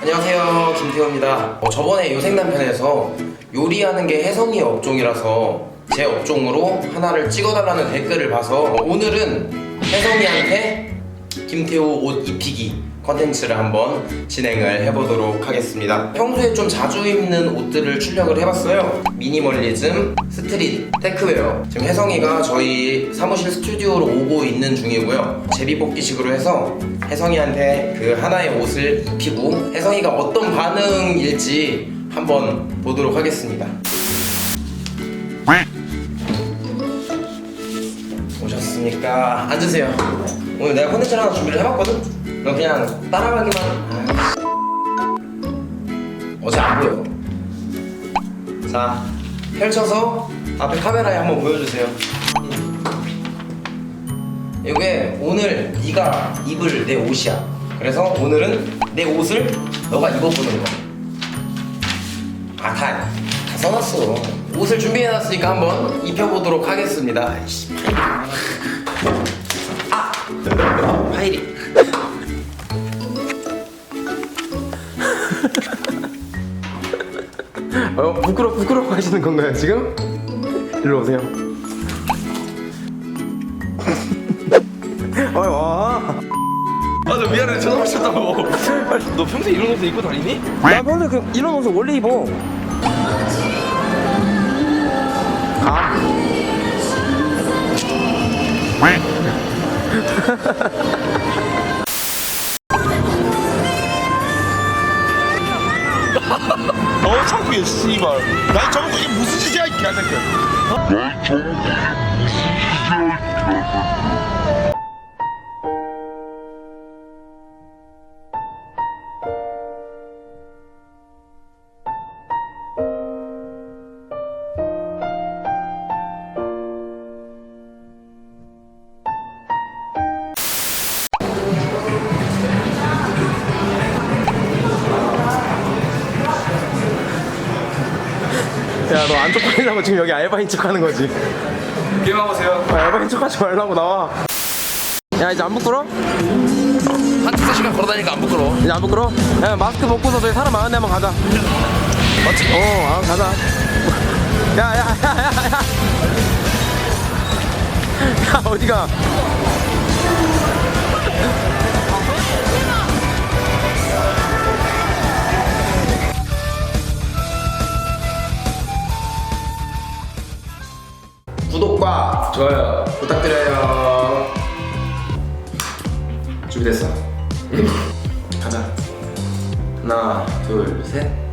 안녕하세요 김태호입니다. 어, 저번에 요생남편에서 요리하는 게 혜성이 업종이라서 제 업종으로 하나를 찍어달라는 댓글을 봐서 어, 오늘은 혜성이한테 김태호 옷 입히기 컨텐츠를 한번 진행을 해보도록 하겠습니다. 평소에 좀 자주 입는 옷들을 출력을 해봤어요. 미니멀리즘, 스트릿, 테크웨어. 지금 혜성이가 저희 사무실 스튜디오로 오고 있는 중이고요. 제비뽑기식으로 해서 혜성이한테 그 하나의 옷을 입히고 혜성이가 어떤 반응일지 한번 보도록 하겠습니다 오셨으니까 앉으세요. 오늘 내가 컨텐츠를 하나 준비를 해봤거든? 너 그냥 따라가기만. 어제 안 보여. 자 펼쳐서 앞에 카메라에 한번 보여주세요. 이게 오늘 네가 입을 내 옷이야. 그래서 오늘은 내 옷을 너가 입어보는 거야. 아 다 다 써놨어. 옷을 준비해놨으니까 한번 입혀보도록 하겠습니다. 아이씨. 어, 부끄러 부끄러워 하시는 건가요 지금? 일로 오세요. 아 와. 아나 미안해 전화 오셨다고 너 평소에 이런 옷을 입고 다니니? 나 평소에 그 이런 옷을 원래 입어. 가. 어 창피해 씨발. 나 저거 이게 무슨 짓이야 이 개새끼야? 야 너 안 쪽팔리려고 지금 여기 알바인 척 하는 거지. 게임하고 오세요 아, 알바인 척 하지 말라고 나와. 야 이제 안 부끄러? 한 두세 시간 걸어다니까 안 부끄러워 이제 안 부끄러? 야 마스크 벗고서 저기 사람 많은 데 한번 가자. 맞지? 어, 아, 가자. 야, 야, 야, 야, 야. 야, 어디가? 구독과 좋아요 부탁드려요. 준비됐어. 가자. 하나, 둘, 셋.